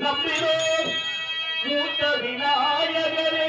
नम्मिरो भूतविनायकरे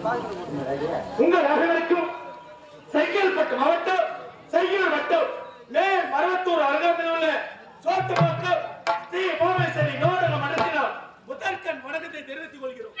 உங்கள் அனைவருக்கும் செய்யல்பட்டு மாவட்டம் செய்யல் மட்டும் மே மரவத்தூர் அருகாமையில் உள்ள சோத்து மக்கள் ஸ்ரீ போமேஸ்வரி நூலக மன்றத்தினால் முதற்கண் வணக்கத்தை தெரிவித்துக் கொள்கிறோம்.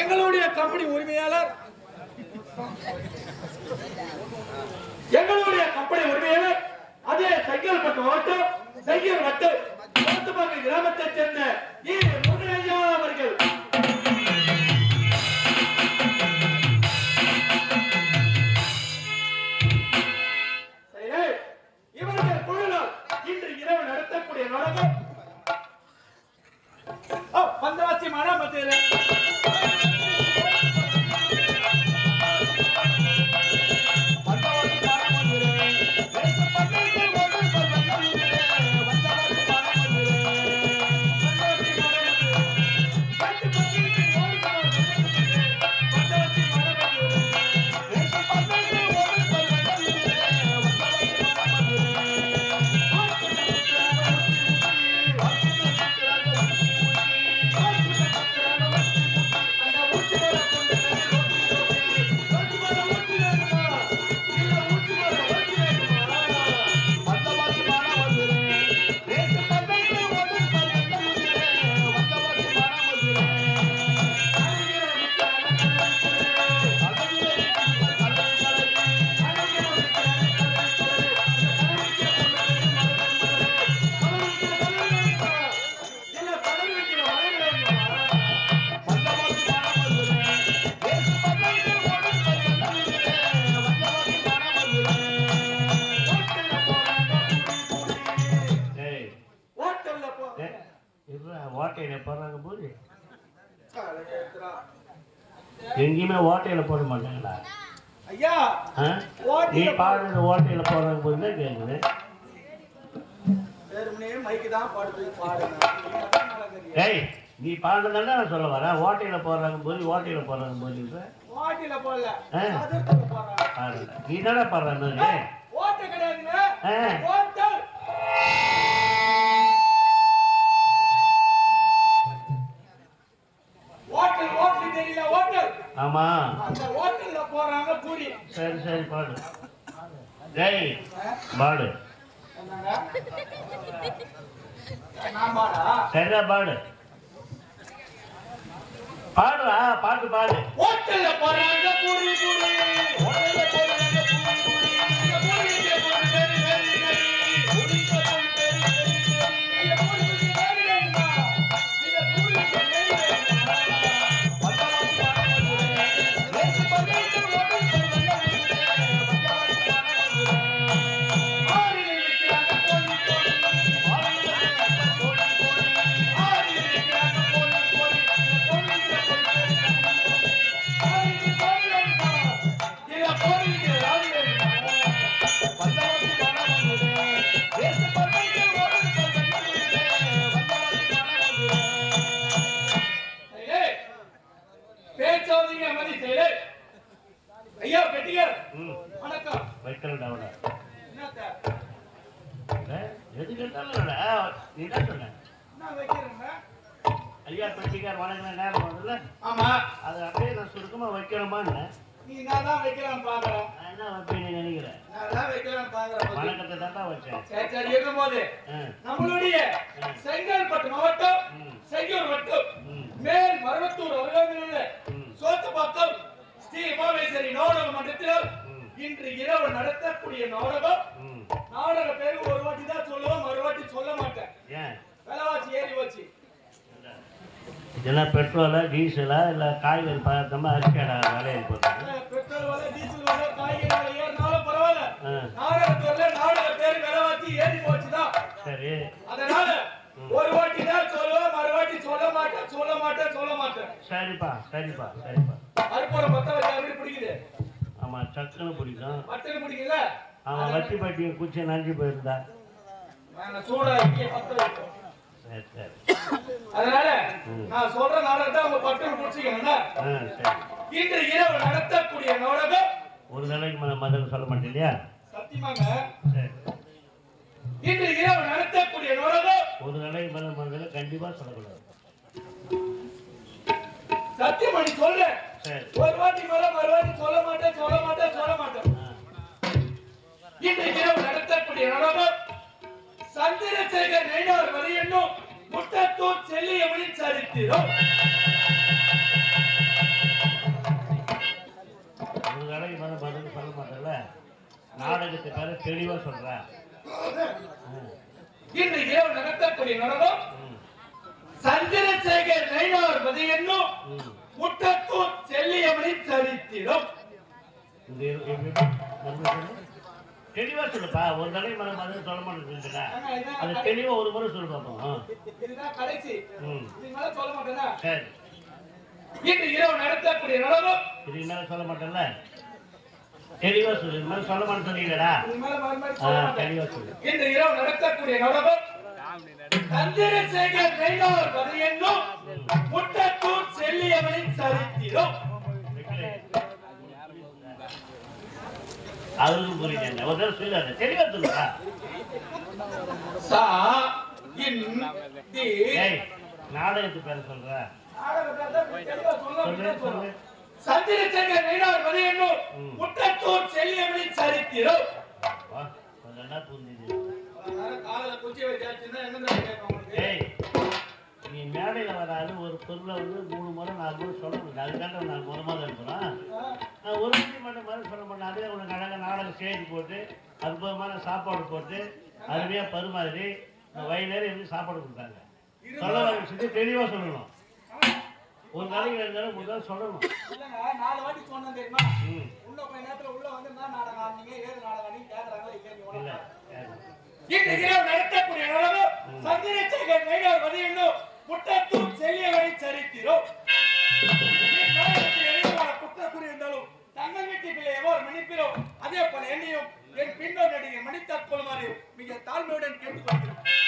எங்களுடைய கம்பெனி உரிமையாளர். எங்களுடைய கம்பெனி உரிமையாளர். அதே செங்கல்பட்டு மாவட்டம் சைக்கிள் வட்டம் சோத்துப்பாக்கம் கிராமத்தை சேர்ந்த ஏ. முருகையா அவர்கள். எங்கேயுமே ஓட்டையில போட மாட்டாங்களா? ஐயா? நீ பாடுறது ஓட்டையில போடுறாங்க போது தான் கேட்குது ஏய் நீ பாடுறதானே நான் சொல்ல வரேன் ஓட்டையில போடுறாங்க போது ஓட்டையில போடுறாங்க போது வாட்டில போடல. நீ தானே பாடுறாங்க ஓட்டை கிடையாதுங்க ஆமா. அந்த ஹோட்டல்ல போறாங்க பூரி. சரி சரி பாடு. டேய் பாடு. சரிடா பாடு. பாடுறா பாட்டு பாடு. ஹோட்டல்ல போறாங்க பூரி பூரி. ஹோட்டல்ல போறாங்க. வணங்கின நேரம் வருதுல்ல ஆமா. அது அப்படியே நான் சுருக்கமா வைக்கிறோமான்னு நீ நான் தான் வைக்கலாம்னு பாக்குறேன் என்ன வைப்பேன்னு நினைக்கிறேன். நான் தான் வைக்கலாம்னு பாக்குறேன் வணக்கத்தை தான் வச்சேன். சரி சரி இருக்கும்போது நம்மளுடைய செங்கல்பட்டு மாவட்டம். செய்யூர் வட்டம் மேல் மருவத்தூர் அருகாமையில் உள்ள ம். சோத்துப்பாக்கம் ஸ்ரீ உமாமேஸ்வரி நோடக மன்றத்தில். இன்று இரவு நடத்தக்கூடிய நாடகம் ம் நாடக பேரு ஒரு வாட்டி தான் சொல்லுவேன் மறு வாட்டி சொல்ல மாட்டேன் ஏன் விலைவாசி ஏறி வச்சு இதெல்லாம் பெட்ரோலா டீசலா இல்லை காய்கறி பதார்த்தமா அரிசியாடா விலையை போட்டு பெட்ரோல் விலை டீசல் விலை காய்கறி விலை ஏறினாலும் பரவாயில்ல. ஆ. நாடகத்துல நாடக பேரு விலைவாசி ஏறி போச்சுதான் சரி. அதனால ஒரு வாட்டி தான் சொல்லுவேன் மறு வாட்டி சொல்ல மாட்டேன் சொல்ல மாட்டேன் சொல்ல மாட்டேன். சரிப்பா சரிப்பா சரிப்பா. அறுப்புறம் பத்த வச்சு அப்படி பிடிக்குது. ஆமாம் சக்குன்னு பிடிக்கும். பட்டுன்னு பிடிக்குதுல அவன் வட்டி பட்டி குச்சி நஞ்சு போயிருந்தா. நான் சூடா இங்கே பத்த வைப்போம் சரி சரி அதனால நான் சொல்ற நாடகத்தை அவங்க ஆ சரி. இன்று இரவு நடத்தக்கூடிய நாடகம் ஒரு நாளைக்கு மேலே மதம் சொல்ல மாட்டேன் இல்லையா? சத்தியமாங்க. இன்று இரவு நடத்தக்கூடிய நாடகம் ஒரு நாளைக்கு மேலே மதம் கண்டிப்பாக சொல்லக்கூடாது. சத்தியமணி சொல்றேன் சரி. ஒரு வாட்டி மேல மறு வாட்டி சொல்ல மாட்டேன் சொல்ல மாட்டேன் சொல்ல மாட்டேன். இன்று இரவு நடத்தக்கூடிய நாடகம் சந்திரசேகர் நைனார் வரை என்னும் முட்டத்தூர் செல்லியவனின் சரித்திரம் ஒரு நாளைக்கு மேலே மதம் சொல்ல மாட்டேன்ல நாடகத்தை பேர தெளிவாக சொல்கிறேன் இன்று இரவு நடத்தக்கூடிய நாடகம் சந்திரசேகர் நைனார் வரை என்னும் ம். முட்டத்தூர் செல்லியவனின் சரித்திரம் தெளிவா சொல்லுப்பா. ஒரு நாளைக்கு மேலே மதம் சொல்ல மாட்டேங்குதுடா அது தெளிவா ஒரு முறை சொல்லு பார்ப்போம் ஆ. இதுதான் கடைசி. ம். இதுக்கு மேல சொல்ல மாட்டேனா சரி. இன்று இரவு நடத்தக்கூடிய நாடகம் இதுக்கு மேலே சொல்ல மாட்டேன்ல. தெளிவா சொல்லு. இது மாதிரி சொல்ல மாட்டேன் மேல சொல்ல மாட்டேன். தெளிவா சொல்லு. இன்று இரவு நடத்தக்கூடிய நாடகம் சந்திரசேகர் வரை என்னும் முட்டத்தூர் செல்லியவனின் சரித்திரம். அவருக்கும் புரியுது ஒரு தடவை சொல்லாத தெளிவா சா இன் தி. நாடகத்து பேர சொல்ற. சொல்லு சொல்லு. சந்திரசேகர் நைனார் வரை என்னும் ம். முட்டத்தூர் செல்லியவனின் சரித்திரம். புரிஞ்சுது காலையில குச்சி வச்சாச்சுன்னா என்ன நீ மேடையில் வராது ஒரு பொருளை வந்து மூணு முறை நாலு முறை சொல்ல முடியாது. அதுக்காண்ட நான் முத முத இருக்கிறோம் நான் ஒரு நிமிஷம் மட்டும் மாதிரி சொல்ல அதே உனக்கு அழகாக நாடகம் ஸ்டேஜ் போட்டு அற்புதமான சாப்பாடு போட்டு அருமையாக பருமாறி நேரம் இருந்து சாப்பாடு கொடுத்தாங்க. சொல்ல விஷயத்தை தெளிவாக சொல்லணும். ஒரு நாளைக்கு ரெண்டு நேரம் மூணு சொல்லணும். இல்லைங்க, நாலு வாட்டி சொன்னேன் தெரியுமா? கொஞ்ச நேரத்துல உள்ள வந்து என்ன நாடகம் ஆடுனீங்க ஏது நாடகம் ஆடுனீங்க கேக்குறாங்களா இல்லையா நீ இல்லை உனக்கு? இன்று இரவு நடத்தக்கூடிய நாடகம் சந்திரசேகர் நைனார் வரை என்னும் முட்டத்தூர் செல்லியவரை சரித்திரம் குற்றக்குறி இருந்தாலும் தங்கள் வீட்டு பிள்ளை எவ்வாறு மன்னிப்பிலோ அதே போல என்னையும் என் பின்னோர் நடிகர் மன்னித்தாற் கொள்ளுமாறு மிக தாழ்மையுடன் கேட்டுக்கொள்கிறேன்